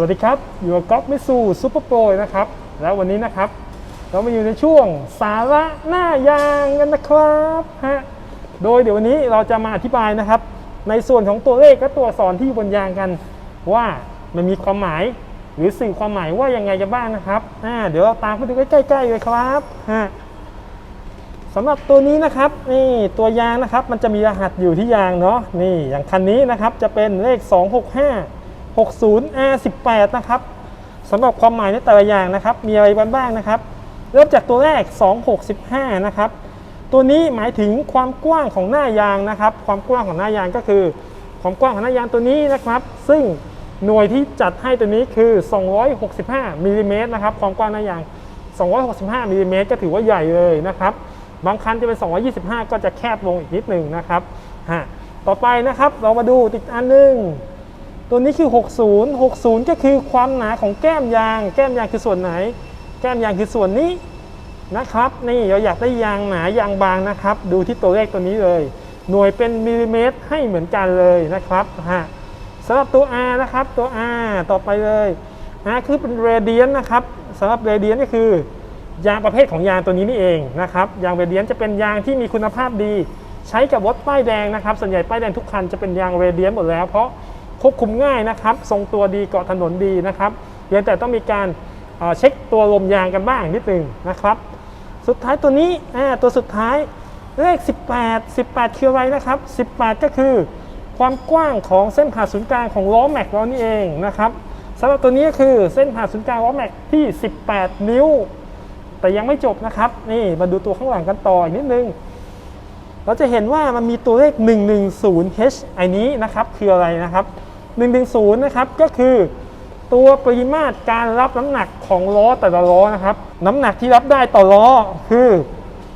สวัสดีครับ อยู่กับก๊อฟมิสูซูเปอร์โปรนะครับ แล้ววันนี้นะครับ เรามาอยู่ในช่วงสาระหน้ายางกันนะครับฮะโดยเดี๋ยววันนี้เราจะมาอธิบายนะครับ ในส่วนของตัวเลขและตัวอักษรที่อยู่บนยางกัน ว่ามันมีความหมายหรือสื่อความหมายว่ายังไงกันบ้างนะครับอ่าเดี๋ยวเราตามไปดูใกล้ๆเลยครับฮะสำหรับตัวนี้นะครับนี่ตัวยางนะครับ มันจะมีรหัสอยู่ที่ยางเนาะนี่อย่างคันนี้นะครับจะเป็นเลข 265 60 R18 นะครับสำหรับความหมายในแต่ละอย่างนะครับ มีอะไรบ้างนะครับ เริ่มจากตัวแรก 265 นะครับ ตัวนี้หมายถึงความกว้างของหน้ายางนะครับ ความกว้างของหน้ายางก็คือ ความกว้างของหน้ายางตัวนี้นะครับ ซึ่งหน่วยที่จัดให้ตัวนี้คือ 265มิลลิเมตรนะครับ ความกว้างหน้ายาง 265มิลลิเมตรก็ถือว่าใหญ่เลยนะครับ บางคันจะเป็น 225 ก็จะแคบลงอีกนิดหนึ่งนะครับฮะต่อไปนะครับ เรามาดูอีกอันหนึง ตัวนี้คือ 60 60 ก็คือความหนาของแก้มยาง แก้มยางคือส่วนไหน แก้มยางคือส่วนนี้นะครับ นี่เราอยากได้ยางหนายางบางนะครับ ดูที่ตัวเลขตัวนี้เลย หน่วยเป็นมิลลิเมตรให้เหมือนกันเลยนะครับฮะสำหรับตัว R นะครับตัว R ต่อไปเลย R คือเป็นเรเดียนนะครับสำหรับเรเดียนก็คือยางประเภทของยางตัวนี้นี่เองนะครับยางเรเดียนจะเป็นยางที่มีคุณภาพดี ใช้กับรถป้ายแดงนะครับ ส่วนใหญ่ป้ายแดงทุกคันจะเป็นยางเรเดียนหมดแล้วเพราะ ควบคุมง่ายนะครับ ทรงตัวดีเกาะถนนดีนะครับเพียงแต่ต้องมีการเช็คตัวลมยางกันบ้างนิดนึงนะครับ สุดท้ายตัวนี้ตัวสุดท้ายเลข 18 18คืออะไรนะครับ 18 ก็คือความกว้างของเส้นผ่าศูนย์กลางของล้อแม็กเรานี่เองนะครับสำหรับตัวนี้ก็คือเส้นผ่าศูนย์กลางล้อแม็กที่ 18 นิ้ว แต่ยังไม่จบนะครับ นี่มาดูตัวข้างหลังกันต่ออีกนิดนึง เราจะเห็นว่ามันมีตัวเลข 110H ไอ้นี้นะครับคืออะไรนะครับ 110 นะครับ ก็คือตัวปริมาตรการรับน้ำหนักของล้อแต่ละล้อนะครับ น้ำหนักที่รับได้ต่อล้อคือ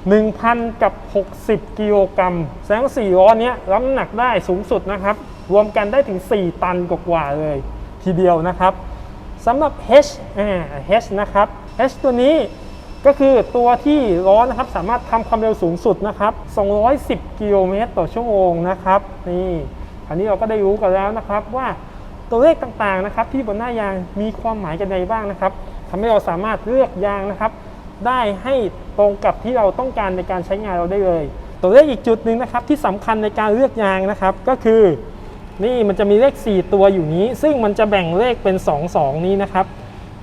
1,000 กับ 60 กิโลกรัมแสงว่า4ล้อเนี้ยรับน้ำหนักได้สูงสุดนะครับ รวมกันได้ถึง 4 ตันกว่าเลย ทีเดียวนะครับสำหรับ H อ่า H นะครับ H ตัวนี้ก็คือตัวที่ล้อนะครับสามารถทำความเร็วสูงสุดนะครับ 210 กิโลเมตรต่อชั่วโมงนะครับ นี่ อันนี้เราก็ได้รู้กันแล้วนะครับว่าตัวเลขต่างๆนะครับ ที่บนหน้ายางมีความหมายกันใดบ้างนะครับทำให้เราสามารถเลือกยางนะครับ ได้ให้ตรงกับที่เราต้องการในการใช้งานเราได้เลย ตัวเลขอีกจุดหนึ่งนะครับที่สำคัญในการเลือกยางนะครับ ก็คือ นี่มันจะมีเลข 4 ตัวอยู่นี้ ซึ่งมันจะแบ่งเลขเป็น 2 2 นี้นะครับ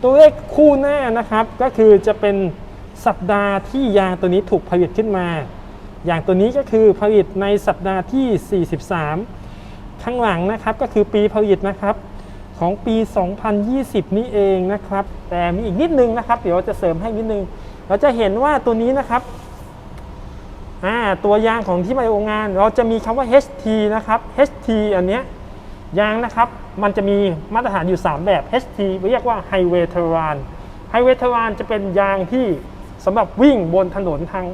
ตัวเลขคู่หน้านะครับ ก็คือจะเป็นสัปดาห์ที่ยางตัวนี้ถูกผลิตขึ้นมา อย่างตัวนี้ก็คือผลิตในสัปดาห์ที่ 43 ข้างหลังนะครับก็คือปีผลิตนะครับของปี 2020 นี่เองนะครับ แต่มีอีกนิดนึงนะครับ เดี๋ยวจะเสริมให้นิดนึง เราจะเห็นว่าตัวนี้นะครับอ่าตัวยางของที่มาโรงงาน เราจะมีคำว่า HT นะครับ HT อันเนี้ยยางนะครับ มันจะมีมาตรฐานอยู่ 3 แบบ HT เรียกว่า Highway Terrain Highway Terrain จะเป็นยางที่สำหรับวิ่งบนถนนทาง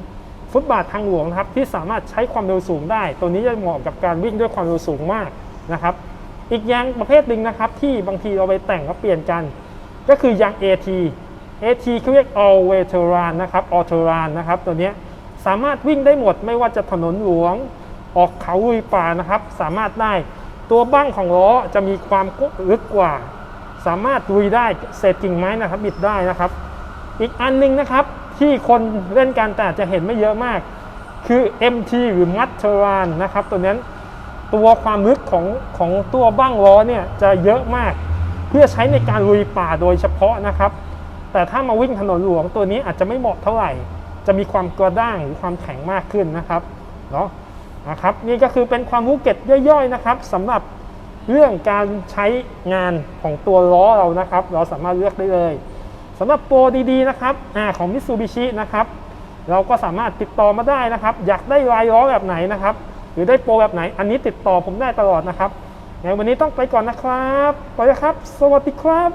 ฟุตบาททางหลวงนะครับที่สามารถใช้ความเร็วสูงได้ ตัวนี้จะเหมาะกับการวิ่งด้วยความเร็วสูงมากนะครับ อีกยางประเภทหนึ่งนะครับ ที่บางทีเราไปแต่งแล้วเปลี่ยนกัน ก็คือยาง AT AT เขาเรียก All Way Terrain นะครับ All Terrain นะครับ ตัวนี้สามารถวิ่งได้หมดไม่ว่าจะถนนหลวงออกเขาลุยป่านะครับ สามารถได้ตัวบ้างของล้อจะมีความลึกกว่า สามารถลุยได้เศษกิ่งไม้นะครับบิดได้นะครับ อีกอันหนึงนะครับ ที่คนเล่นกันแต่จะเห็นไม่เยอะมาก คือ MT หรือ Mud Terrain นะครับ ตัวนั้นตัวความลึกของของตัวบ้างล้อเนี่ยจะเยอะมาก เพื่อใช้ในการลุยป่าโดยเฉพาะนะครับ แต่ถ้ามาวิ่งถนนหลวงตัวนี้อาจจะไม่เหมาะเท่าไหร่ จะมีความกระด้างหรือความแข็งมากขึ้นนะครับเนาะนะครับนี่ก็คือเป็นความรู้เก็บย่อยๆนะครับสำหรับเรื่องการใช้งานของตัวล้อเรานะครับ เราสามารถเลือกได้เลย สำหรับโปรดีๆนะครับอของ Mitsubishi นะครับเราก็สามารถติดต่อมาได้นะครับ อยากได้ลายล้อแบบไหนนะครับ หรือได้โปรแบบไหน อันนี้ติดต่อผมได้ตลอดนะครับงั้นวันนี้ต้องไปก่อนนะครับ ไปแล้วครับ สวัสดีครับ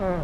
อ่า